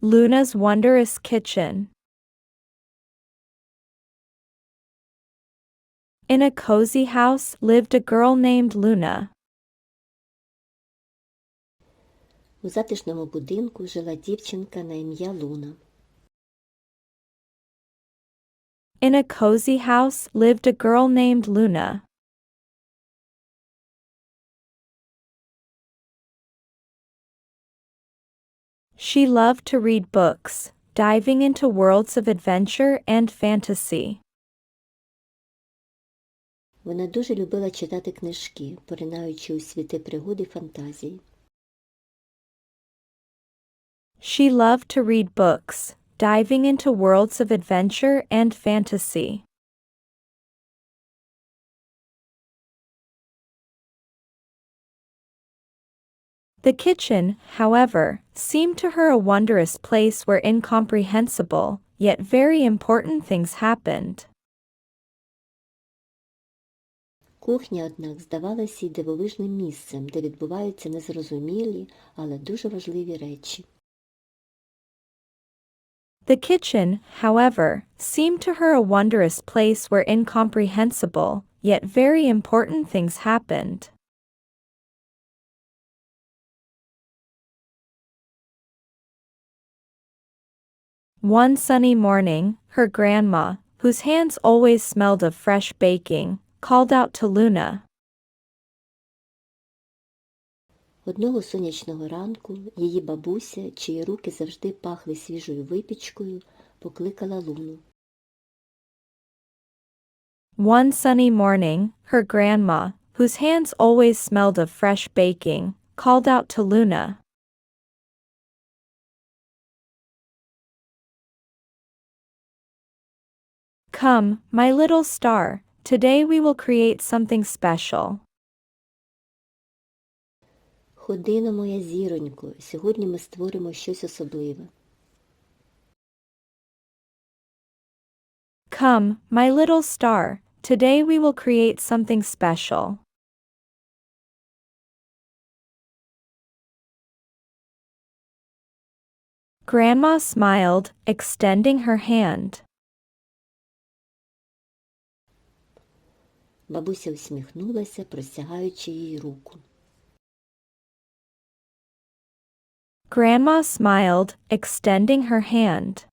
Luna's Wondrous Kitchen. In a cozy house lived a girl named Luna. У затишному будинку жила дівчинка на ім'я Луна. In a cozy house lived a girl named Luna. She loved to read books, diving into worlds of adventure and fantasy. Вона дуже любила читати книжки, поринаючи у світи пригоди фантазії. She loved to read books, diving into worlds of adventure and fantasy. The kitchen, however, seemed to her a wondrous place where incomprehensible, yet very important things happened. Кухня, однак, здавалася їй дивовижним місцем, де відбуваються незрозумілі, але дуже важливі речі. The kitchen, however, seemed to her a wondrous place where incomprehensible, yet very important things happened. One sunny morning, her grandma, whose hands always smelled of fresh baking, called out to Luna. Одного сонячного ранку її бабуся, чиї руки завжди пахли свіжою випічкою, покликала Луну. One sunny morning, her grandma, whose hands always smelled of fresh baking, called out to Luna. Come, my little star, today we will create something special. Ходино, моя зіронько, сьогодні ми створимо щось особливе. Come, my little star, today we will create something special. Grandma smiled, extending her hand. Бабуся усміхнулася, простягаючи їй руку. Grandma smiled, extending her hand.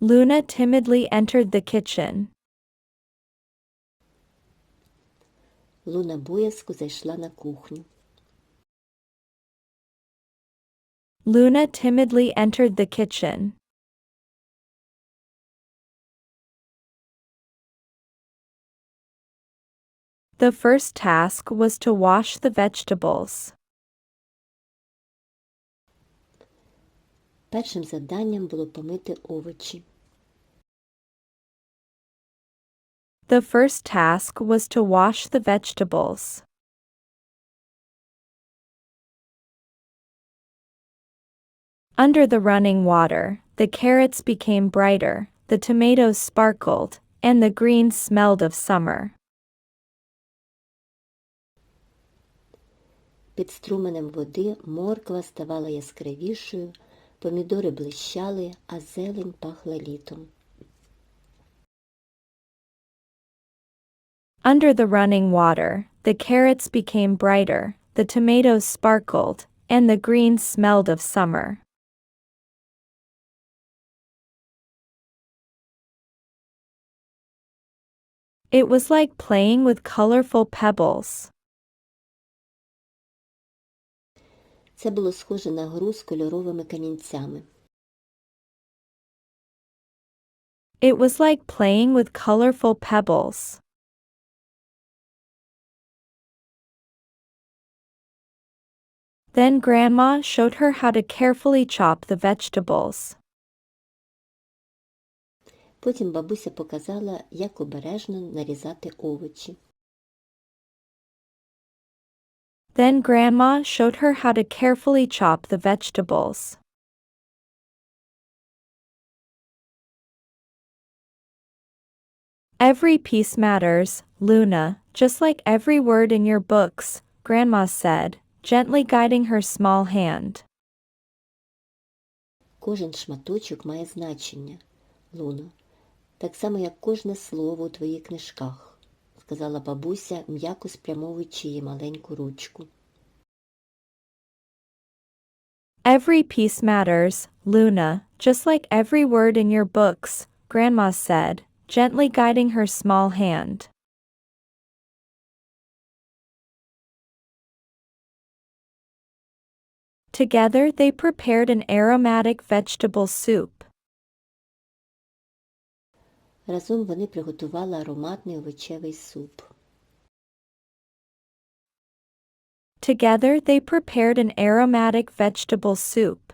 Luna timidly entered the kitchen. Луна боязко зайшла на кухню. Luna timidly entered the kitchen. The first task was to wash the vegetables. Першим завданням було помити овочі. The first task was to wash the vegetables. Under the running water, the carrots became brighter, the tomatoes sparkled, and the greens smelled of summer. Під струменем води морква ставала яскравішою, помідори блищали, а зелень пахла літом. Under the running water, the carrots became brighter, the tomatoes sparkled, and the greens smelled of summer. It was like playing with colorful pebbles. Це було схоже на гру з кольоровими камінцями. It was like playing with colorful pebbles. Then Grandma showed her how to carefully chop the vegetables. Потім бабуся показала, як обережно нарізати овочі. Then Grandma showed her how to carefully chop the vegetables. Every piece matters, Luna, just like every word in your books, Grandma said, gently guiding her small hand. Кожен шматочок має значення, Луно, так само, як кожне слово у твоїх книжках, сказала бабуся, м'яко спрямовуючи її маленьку ручку. Every piece matters, Luna, just like every word in your books, Grandma said, gently guiding her small hand. Together they prepared an aromatic vegetable soup. Разом вони приготували ароматний овочевий суп. Together they prepared an aromatic vegetable soup.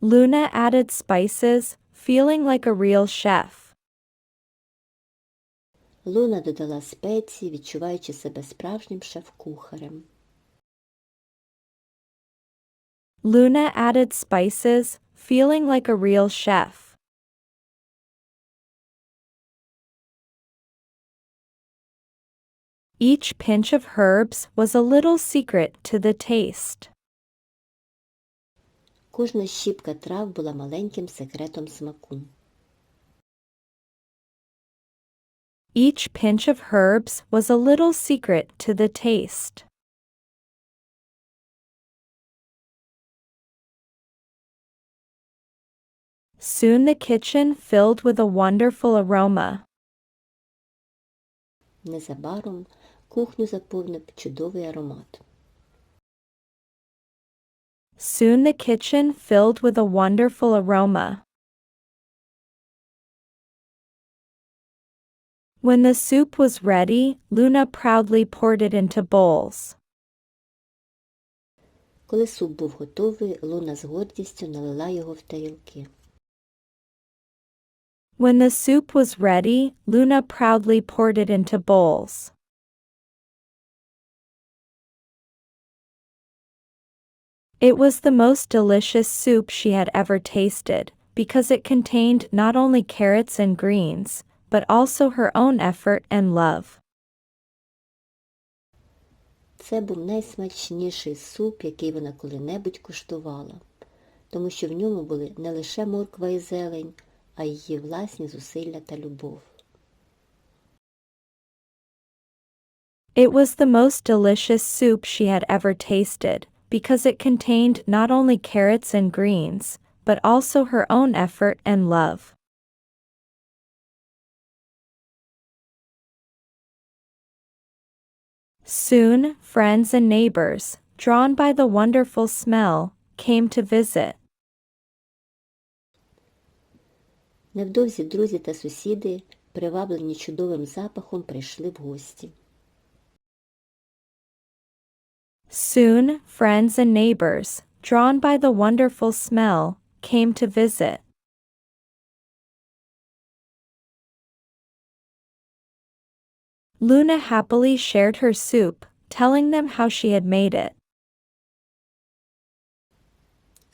Luna added spices, feeling like a real chef. Луна додала спеції, відчуваючи себе справжнім шеф-кухарем. Luna added spices, feeling like a real chef. Each pinch of herbs was a little secret to the taste. Кожна щіпка трав була маленьким секретом смаку. Each pinch of herbs was a little secret to the taste. Soon the kitchen filled with a wonderful aroma. Незабаром кухню заповнив чудовий аромат. Soon the kitchen filled with a wonderful aroma. When the soup was ready, Luna proudly poured it into bowls. Коли суп був готовий, Луна з гордістю налила його в тарілки. When the soup was ready, Luna proudly poured it into bowls. It was the most delicious soup she had ever tasted, because it contained not only carrots and greens, but also her own effort and love. Це був найсмачніший суп, який вона коли-небудь куштувала, тому що в ньому були не лише морква і зелень, а й її власні зусилля та любов. It was the most delicious soup she had ever tasted, because it contained not only carrots and greens, but also her own effort and love. Soon, friends and neighbors, drawn by the wonderful smell, came to visit. Невдовзі друзі та сусіди, приваблені чудовим запахом, прийшли в гості. Soon, friends and neighbors, drawn by the wonderful smell, came to visit. Luna happily shared her soup, telling them how she had made it.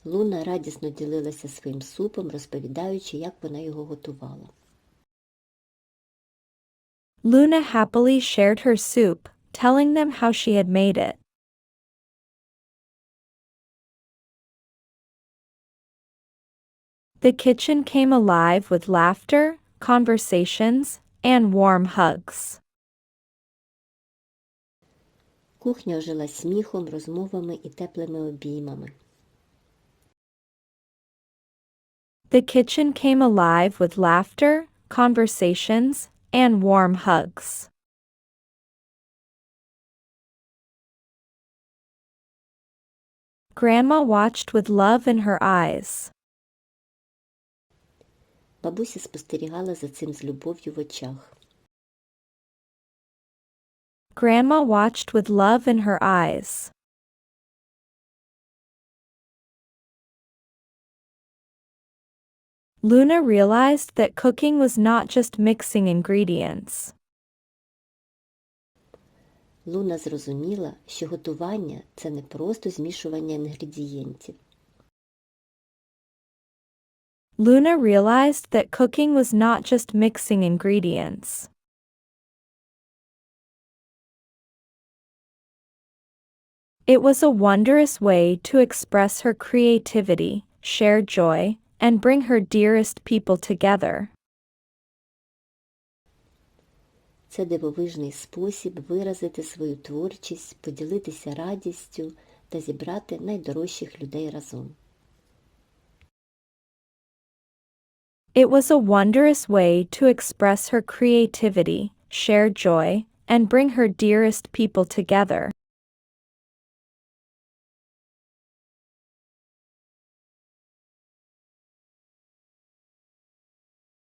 Луна радісно ділилася своїм супом, розповідаючи, як вона його готувала. Luna happily shared her soup, telling them how she had made it. The kitchen came alive with laughter, conversations, and warm hugs. Кухня ожила сміхом, розмовами і теплими обіймами. The kitchen came alive with laughter, conversations, and warm hugs. Grandma watched with love in her eyes. Бабуся спостерігала за цим з любов'ю в очах. Grandma watched with love in her eyes. Luna realized that cooking was not just mixing ingredients. Луна зрозуміла, що готування це не просто змішування інгредієнтів. Luna realized that cooking was not just mixing ingredients. It was a wondrous way to express her creativity, share joy, and bring her dearest people together. Це дивовижний спосіб виразити свою творчість, поділитися радістю та зібрати найдорожчих людей разом. It was a wondrous way to express her creativity, share joy, and bring her dearest people together.